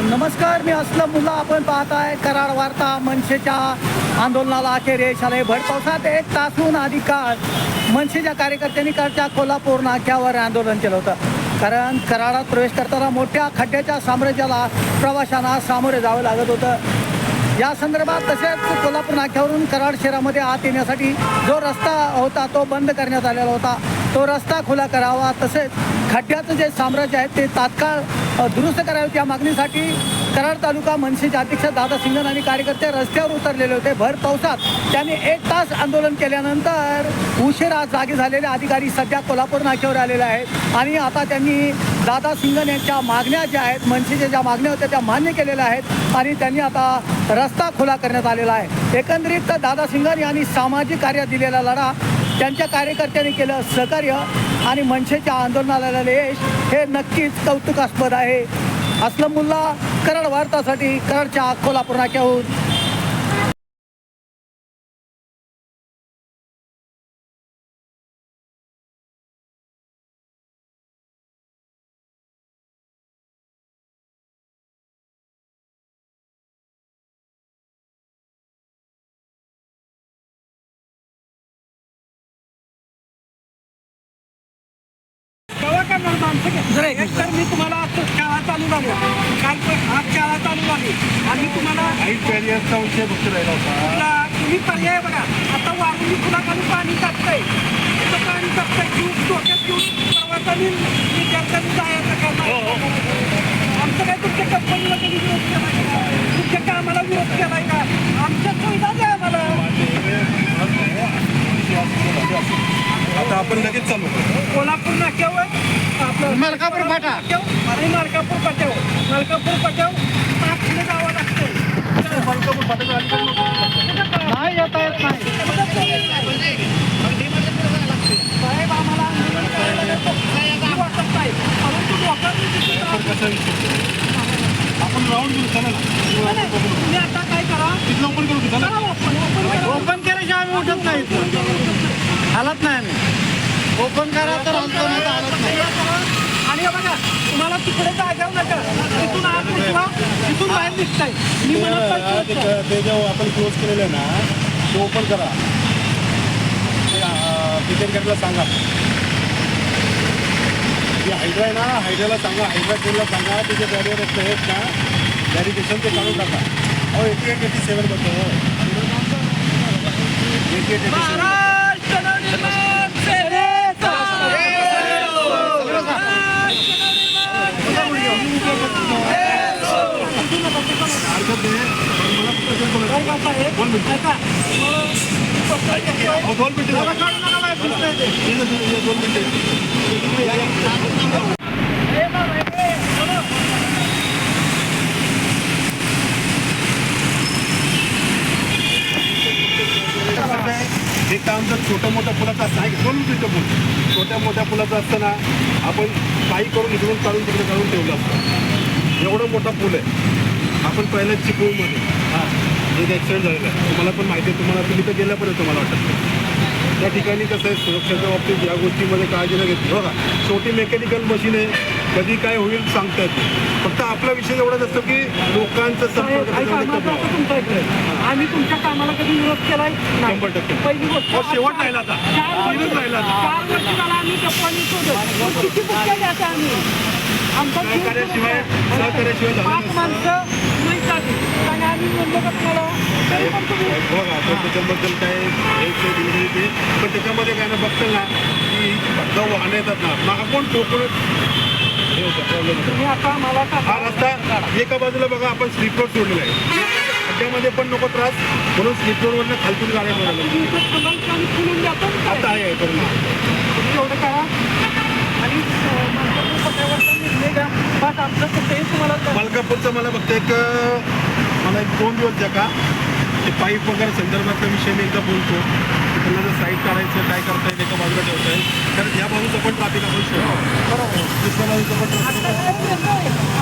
नमस्कार मी असलम मुल्ला. आपण पाहत आहे कराड वार्ता मनसेच्या आंदोलनाला अखेर यश आले भर पावसात एक तासहून अधिक काळ मनसेच्या कार्यकर्त्यांनी कालच्या कोल्हापूर नाक्यावर आंदोलन केलं होतं. कारण कराडात प्रवेश करताना मोठ्या खड्ड्याच्या साम्राज्याला प्रवाशांना सामोरे जावं लागत होतं. या संदर्भात तसेच कोल्हापूर नाक्यावरून कराड शहरामध्ये आत येण्यासाठी जो रस्ता होता तो बंद करण्यात आलेला होता. तो रस्ता खुला करावा. तसेच खड्ड्याचं जे साम्राज्य आहे ते तात्काळ दुरुस्त करावे या मागणीसाठी कराड तालुका मनसेचे अध्यक्ष दादा सिंगन आणि कार्यकर्ते रस्त्यावर उतरलेले होते. भर पावसात त्यांनी एक तास आंदोलन केल्यानंतर उशिरा जागी झालेले अधिकारी सध्या कोल्हापूर नाक्यावर आलेले आहेत. आणि आता त्यांनी दादा सिंगन यांच्या मागण्या ज्या आहेत मनसेच्या ज्या मागण्या होत्या त्या मान्य केलेल्या आहेत आणि त्यांनी आता रस्ता खुला करण्यात आलेला आहे. एकंदरीत दादा सिंगन यांनी सामाजिक कार्य दिलेला लढा त्यांच्या कार्यकर्त्यांनी केलं सहकार्य आणि मनसेच्या आंदोलनाला यश हे नक्कीच कौतुकास्पद आहे. असलमुल्ला कराड वार्तासाठी कराडच्या अकोला नाक्याहून केव्हा करणार माणसं जरा घे. एक एक तर मी तुम्हाला आता शाळा चालू झाली काल आज शाळा चालू झाली आणि मी तुम्हाला बॅरियरचा विषय फक्त राहिला होता तुम्ही पर्याय बघा आता वारून पुन्हा खाली पाणी टाकतंय इथं पाणी टाकतंय घेऊन डोक्यात घेऊन प्रवासाने विद्यार्थ्यांनी जायचं करणार आमचं काय तुमच्या कंपनीला कधी विरोध केलाय का तुमच्या कामाला विरोध केलाय का आमच्या सुविधा द्या आम्हाला आता आपण लगेच चालू करू. कोल्हापूर नाक्यावर आपलं मलकापूर फाटा. आणि मलकापूर पाट्यावर. मलकापूर पाच किलो जावं लागतं. मलकापूर नको. नाही येता येत नाही. आपण राऊंड घेऊ चला ना. तुम्ही आता काय करा? तिथलं ओपन करू की चला करा करा. ओपन केल्याशिवाय आम्ही उठत नाही हालत नाही आम्ही. ओपन करा तर हलतो नाही तुम्हाला तिकडे जाग्यावर नका. तिथून आत निघवा तिथून बाहेर निघताय. मी म्हणत नाही ते- ते- ते जेव्हा आपण क्लोज केलेलं आहे ना ते ओपन करा ते, अं, तिकीट काढला सांगा. जे हायड्रा आहे ना हायड्राला सांगा. हायड्रा कोणला सांगा. तिचे बॅरियर आहेत ना बॅरिकेशन ते काढून टाका. अहो eighty eight eighty सेवनबद्दल eighty eight eighty seven Maharashtra Navnirman सेनेचा. बरं का साहेब? दोन मिनिटं. ऐका. हो, दोन मिनिटं मला झाली. काढू नका बाहेर दिसतंय ते. हे जे- हे दोन मिनिटं हे बाबा, हे, बोला. हे काम जर छोट्या मोठ्या फुलाचं असतं आहे दोन मिनिटं बोल छोट्या मोठ्या फुलाचं असतं ना आपण काही करून इकडून काढून तिकडे काढून ठेवलं असतं एवढं मोठा पूल आहे आपण पहिल्या चिपळूणमध्ये हां एक ॲक्सिडेंट झालेला आहे तुम्हाला पण माहिती आहे तुम्हाला तुम्ही तर गेल्यापर्यंत मला वाटतं त्या ठिकाणी कसं आहे सुरक्षेच्या बाबतीत या गोष्टीमध्ये काळजी न घेतली बघा छोटी मेकॅनिकल मशीन आहे कधी काय होईल सांगता येत. फक्त आपला विषय एवढाच असतो की लोकांचं संपर्क. आम्ही तुमच्या कामाला कधी विरोध केलाय. शंभर टक्के. पहिली गोष्ट शेवट राहिला आता. तीनच राहिला आता. चार वर्ष झाला आम्ही शोधत पण किती द्यायच्या आम्ही आमचा सहकार्याशिवाय- सहकार्याशिवाय पाच. माणसं जाते आणि आम्ही म्हणलो का तुम्हाला तरी पण तुम्ही बघा त्याच्याबद्दल काय दिलं नाही ते पण त्याच्यामध्ये काय ना बघतं ना की जो वाहनं येतात ना मग आपण हे होतं होतो तुम्ही आता मला हा सांगा. रस्ता एका बाजूला बघा आपण स्लीप रोड सोडलेला आहे खड्ड्यामध्ये पण नको त्रास म्हणून स्लीप रोडवरनं खालतून गाड्या की आम्ही खुलून जातो? आता आहे पण तुम्ही एवढं करा आणि मलकापूरचं मला फक्त एक मला एक दोन दिवस द्या का? ते पाईप वगैरे संदर्भातल्या विषय मी एकदा बोलतो. की त्यांना जर साईड काढायचं काय करता येईल एका बाजूला ठेवता येईल. कारण या बाजूचं पण ट्रॅफिक आपण शोधू बरोबर दुसऱ्या बाजूचं पण होतंय? आता काय